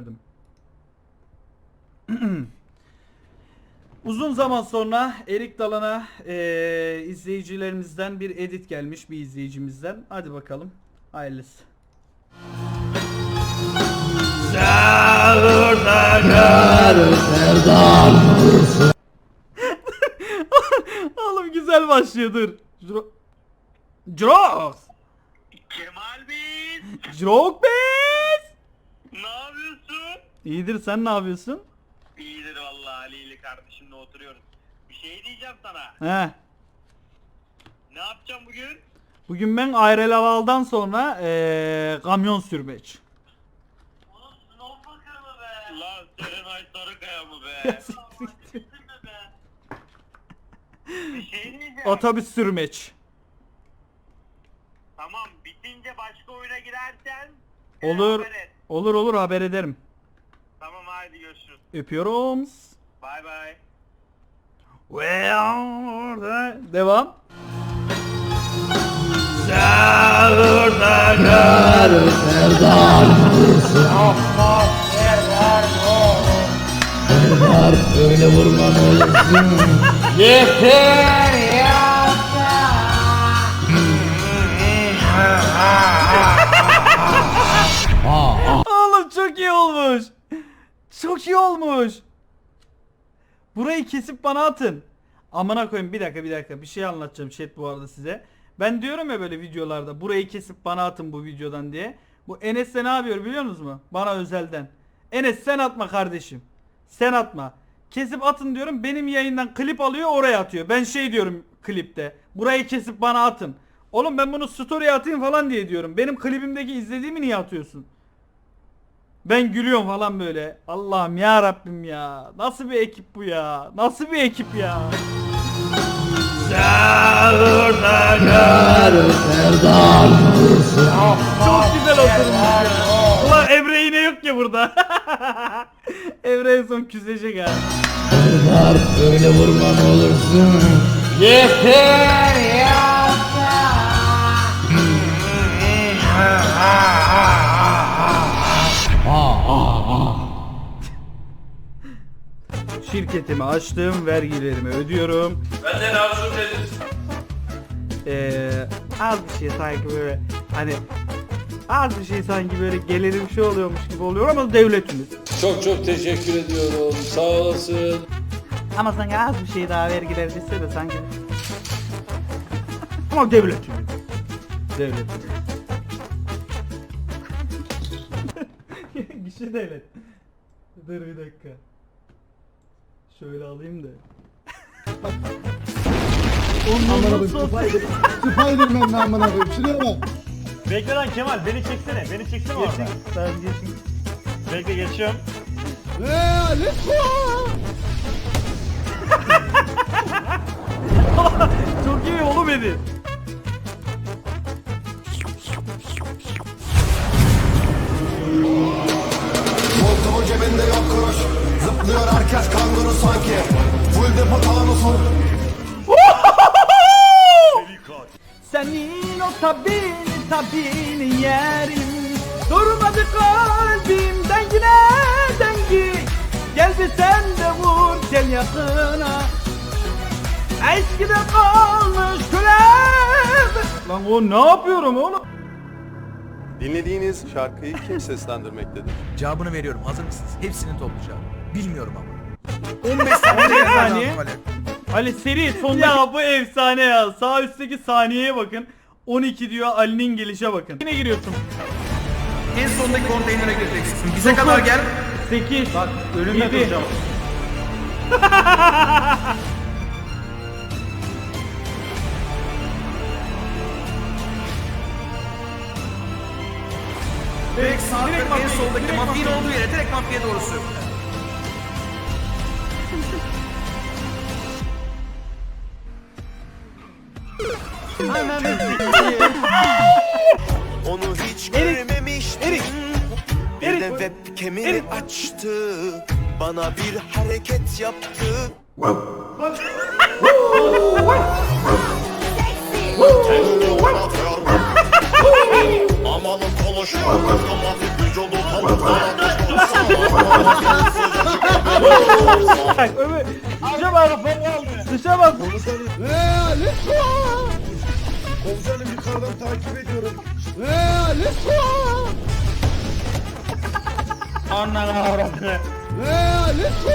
verdim. Uzun zaman sonra Erik Dalan'a eee, izleyicilerimizden bir edit gelmiş bir izleyicimizden. Hadi bakalım. Hayırlısı. Oğlum güzel başlıyor dur. Jro- Jrox. Kemal Bey, Jrox Bey. İyidir sen ne yapıyorsun? İyidir vallahi Ali ile kardeşimle oturuyoruz. Bir şey diyeceğim sana. He. Ne yapacağım bugün? Bugün ben ayrı lavaldan sonra eee, kamyon sürmeç. Oğlum sınav bakanı be. Lan Serenay Sarıkaya mı be? Bir şey diyeceğim. Otobüs sürmeç. Tamam bitince başka oyuna girersen. Olur. haber et. Olur olur haber ederim. Hadi görüşürüz. Öpüyorum. Bay bay. Devam. Öyle vurma ne olursun. Yeter Çok iyi olmuş. Burayı kesip bana atın. Amına koyayım bir dakika bir dakika bir şey anlatacağım chat bu arada size. Ben diyorum ya böyle videolarda burayı kesip bana atın bu videodan diye. Bu Enes de ne yapıyor biliyor musunuz mu? Bana özelden. Enes sen atma kardeşim. Sen atma. Kesip atın diyorum benim yayından klip alıyor oraya atıyor. Ben şey diyorum klipte. Burayı kesip bana atın. Oğlum ben bunu story'e atayım falan diye diyorum. Benim klibimdeki izlediğimi niye atıyorsun? Ben gülüyorum falan böyle. Allah'ım ya Rabbim ya. Nasıl bir ekip bu ya? Nasıl bir ekip ya? Çok güzel oturmuş ya. Ulan Emre yine yok ya burada. Emre en son küsecek ha. Öyle vurma ne olursun. Yeter Şirketimi açtım, vergilerimi ödüyorum. Benden arzu nedir? Ee, az bir şey sanki böyle hani az bir şey sanki böyle gelirim şey oluyormuş gibi oluyor ama devletimiz. Çok çok teşekkür ediyorum. Sağ olasın. Ama sanki az bir şey daha vergiler düşse de sanki ama devletimiz. Devletimiz. Gişe devlet. Dur bir dakika. Şöyle alayım da. Ondan sonra Spiderman ne amına koyayım şuraya bak. Bekle lan Kemal beni çeksene. Beni çeksene orada. Sen geçin. Bekle geçiyorum. Eee let's go. Tabini yerim Durmadı kalbim dengine dengi Gel bir sen de vur gel yakına Eskide kalmış köle Lan o ne yapıyorum oğlum? Dinlediğiniz şarkıyı kim seslendirmektedir? Cevabını veriyorum. Hazır mısınız? Hepsini toplayacağım. Bilmiyorum ama. 15 saniye. saniye. Ali seri son Ya bu efsane ya. Sağ üstteki saniyeye bakın. 12 diyor Ali'nin gelişe bakın. Yine giriyorsun. En sondaki konteynere gireceksin. Bize kadar gel. 8 Bak önümde duracağım. Direkt sağ direkt en soldaki mafyanın olduğu yere direkt mafyaya doğru sür. Onu hiç görmemiştim. Bir de webcam'i açtı. Bana bir hareket yaptı. Amanın konuşuyor Vücudu tavuklara düştü Bak Ömür. Dışa bak. Dışa bak. Komutanım yukarıdan takip ediyorum. Eee let's go. Ananı avradını. Eee let's go.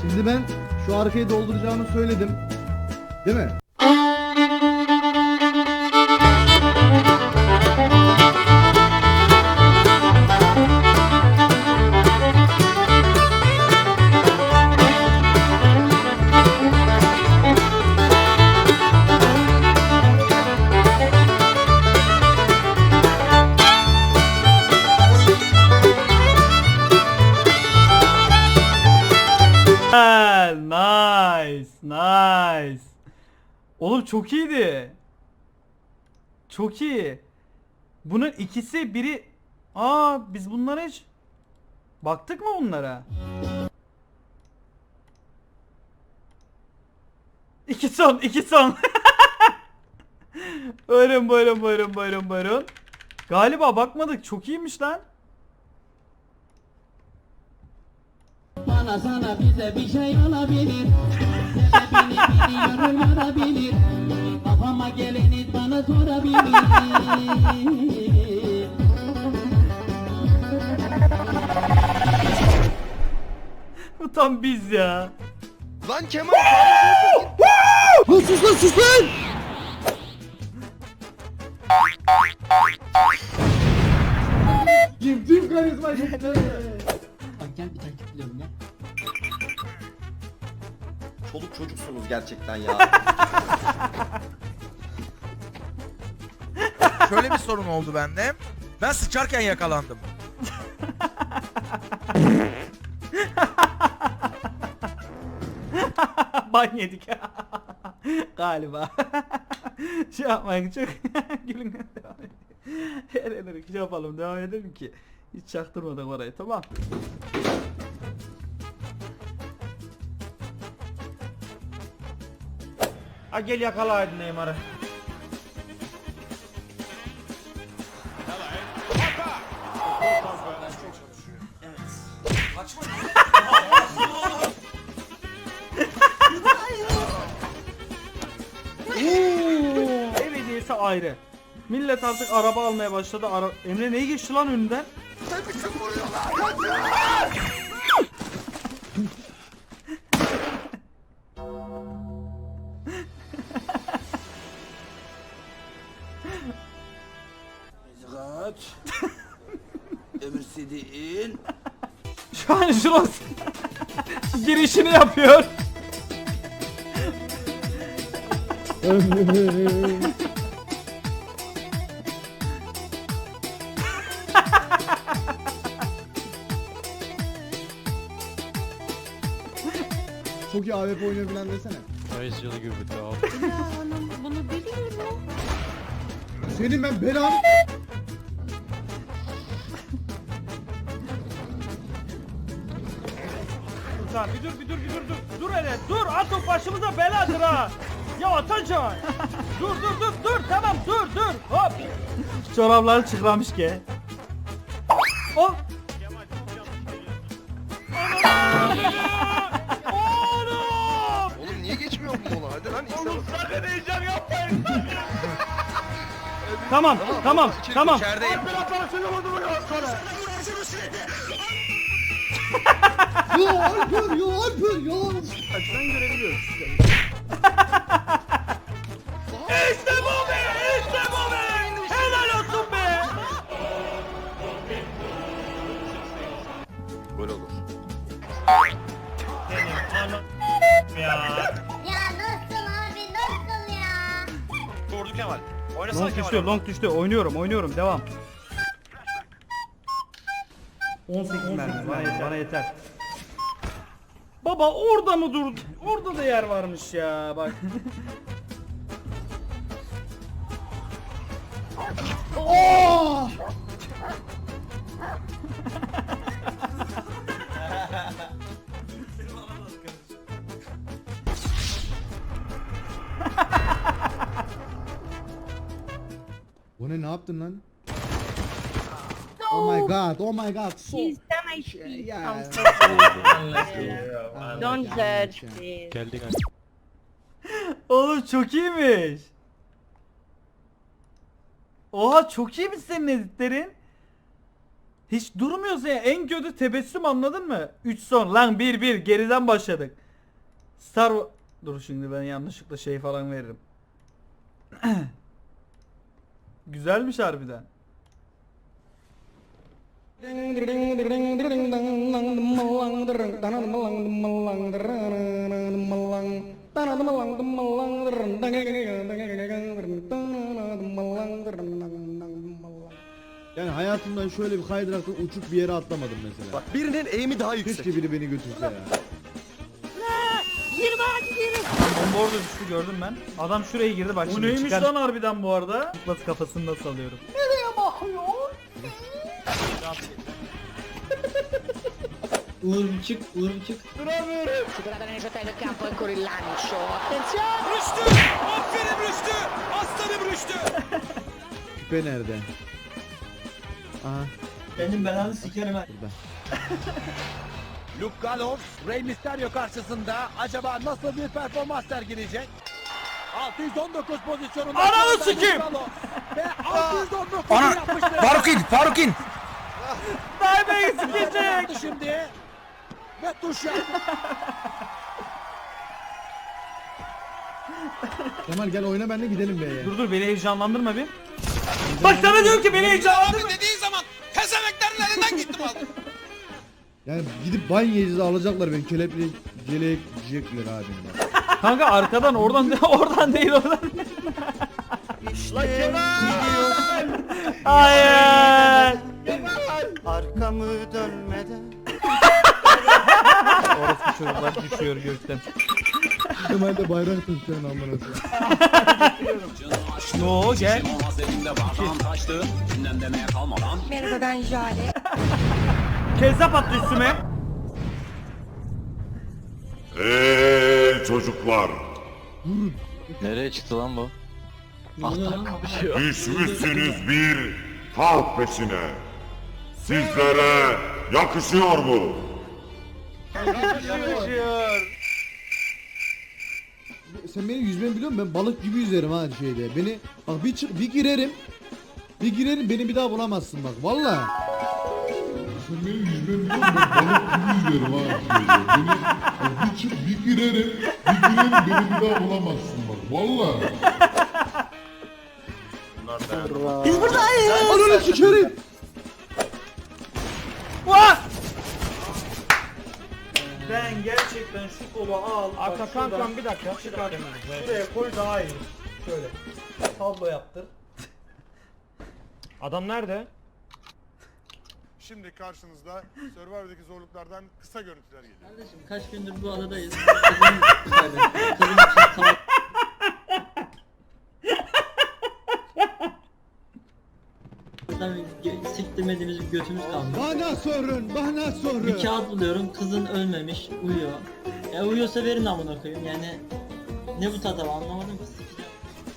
Şimdi ben şu arkayı dolduracağımı söyledim. Değil mi? Oğlum çok iyiydi. Çok iyi. Bunun ikisi biri... Aa biz bunlara hiç... Baktık mı bunlara? İki son, iki son. buyurun, buyurun, buyurun, buyurun, buyurun. Galiba bakmadık. Çok iyiymiş lan. Bana sana bize bir şey olabilir Biliyorum olabilir Kafama geleni bana sorabilir Bu tam biz ya. Lan sus lan sus lan. Gittim karizma gitti. Çocuksunuz gerçekten ya. Şöyle bir sorun oldu bende. Ben sıçarken yakalandım. Ban yedik. Galiba. şey yapmayın çok gülün. Eğlenerek şey yapalım devam edelim ki. Hiç çaktırmadık orayı tamam. Ha gel yakala hadi Neymar'ı. Ev hediyesi ayrı. Millet artık araba almaya başladı. Ara... Emre neyi geçti lan önünden? Şu an Juros girişini yapıyor. Çok iyi AWP oynayabilen desene. bunu biliyorum. Senin ben belam. Dur bir dur bir dur bir dur dur. Dur hele dur at o başımıza beladır ha. Ya atacaksın. dur dur dur dur tamam dur dur hop. Çorapları çıkramış ki. Oh. Oğlum! Oğlum niye geçmiyor bu mola? Hadi lan Oğlum Tamam tamam tamam. İçerideyim. Yo Alper yo Alper yo. Açıdan görebiliyoruz. işte bu be! İşte bu be! Helal olsun be! Böyle olur. Ya. Ya nasıl abi nasıl ya? Vurdu Kemal. Oynasana Long Kemal. düştü, long düştü. Oynuyorum, oynuyorum. Devam. 18 mermi bana yeter. Bana yeter. Baba orada mı dur? Orada da yer varmış ya bak. Oh! Bu ne ne yaptın lan? Oh my god, oh my god. So yeah. Don't judge please. Oğlum çok iyiymiş. Oha çok iyi mi senin editlerin? Hiç durmuyorsun ya. En kötü tebessüm anladın mı? 3 son. Lan 1 1 geriden başladık. Star Dur şimdi ben yanlışlıkla şey falan veririm. Güzelmiş harbiden. Yani hayatımdan şöyle bir kaydıraktan uçup bir yere atlamadım mesela. Birinin eğimi daha yüksek. Keşke biri beni götürse ya. Bomba orada düştü gördüm ben. Adam şuraya girdi bak şimdi neymiş çıkar. lan harbiden bu arada? Nasıl kafasını nasıl alıyorum? Uğur çık, Uğur çık. Rüştü! Aferin Rüştü! Aslanım Rüştü! Küpe nerede? Aha Benim belanı sikerim ha. burada. Luke Gallows, Rey Mysterio karşısında acaba nasıl bir performans sergileyecek? 619 pozisyonunda... Ananı sikeyim! Ve 619 yapmıştır. Farukin, Farukin. Darbeyi sikecek. Şimdi ve tuş yaptı. Kemal gel oyna benimle gidelim be. Dur dur beni heyecanlandırma bir. Bak sana diyorum ki beni heyecanlandırma. dediğin zaman pezevenklerin elinden gittim aldım. Yani gidip ban yiyeceğiz alacaklar beni kelepli geleyecekler abimden. Kanka arkadan oradan oradan değil oradan. Hayır. Arkamı dönmeden. Orası çocuklar düşüyor gökten. Kemal de bayrak tutuyor amına. No gel. Merhaba ben Jale. Kezzap attı üstüme. Eee çocuklar Nereye çıktı lan bu? düşmüşsünüz bir halk peşine. Sizlere yakışıyor mu? Sen beni yüzmemi biliyor musun? Ben balık gibi yüzerim ha şeyde. Beni bak bir çık bir girerim. Bir girerim beni bir daha bulamazsın bak valla. Sen beni yüzmemi biliyor musun? Ben balık gibi yüzerim ha şeyde. Beni bak bir çık bir girerim. Bir girerim beni bir daha bulamazsın bak valla. Biz buradayız. Ananı sikerim. Kolu al. Arka kankam bir dakika. Çıkar. Şuraya koy daha iyi. Şöyle. Tablo yaptır. Adam nerede? Şimdi karşınızda Survivor'daki zorluklardan kısa görüntüler geliyor. Kardeşim kaç gündür bu adadayız. Kızım. Kızım Tabii siktirmediğimiz bir götümüz kalmış. Bana sorun, bana sorun. Bir kağıt buluyorum, kızın ölmemiş, uyuyor. Ya uyuyorsa verin amına koyayım yani. Ne bu tada anlamadım ki.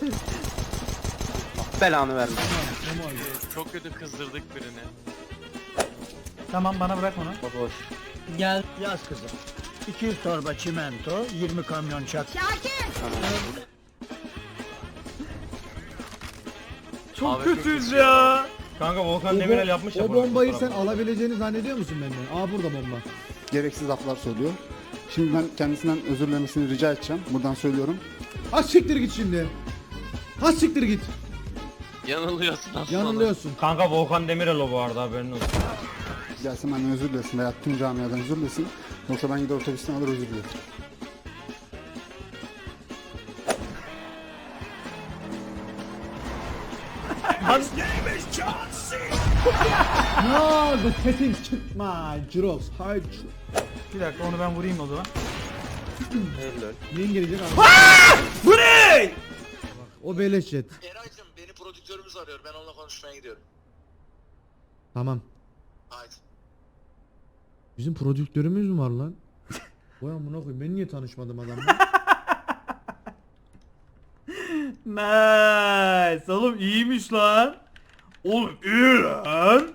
Belanı verme. Çok kötü kızdırdık birini. Tamam bana bırak onu. Boş. Gel. Yaz kızım. 200 torba çimento, 20 kamyon çat. Çok kötüyüz ya. Kanka Volkan Demirel yapmış ya o bombayı sen alabileceğini zannediyor musun benden? Aa burada bomba. Gereksiz laflar söylüyor. Şimdi ben kendisinden özür dilemesini rica edeceğim. Buradan söylüyorum. Ha siktir git şimdi. Ha siktir git. Yanılıyorsun aslında. Yanılıyorsun. Kanka Volkan Demirel o bu arada haberin olsun. Gelsin benden özür dilesin veya tüm camiadan özür dilesin. Yoksa ben gider otobüsten alır özür dilerim. No, the settings çıkma. Jirox, hayır. Bir dakika onu ben vurayım o zaman. Neyin gelecek abi? Bu ne? O beleş jet. Eray'cım beni prodüktörümüz arıyor. Ben onunla konuşmaya gidiyorum. Tamam. Haydi. Bizim prodüktörümüz mü var lan? Vay amına koyayım ben niye tanışmadım adamla? Nice. Oğlum iyiymiş lan. Oğlum iyi lan.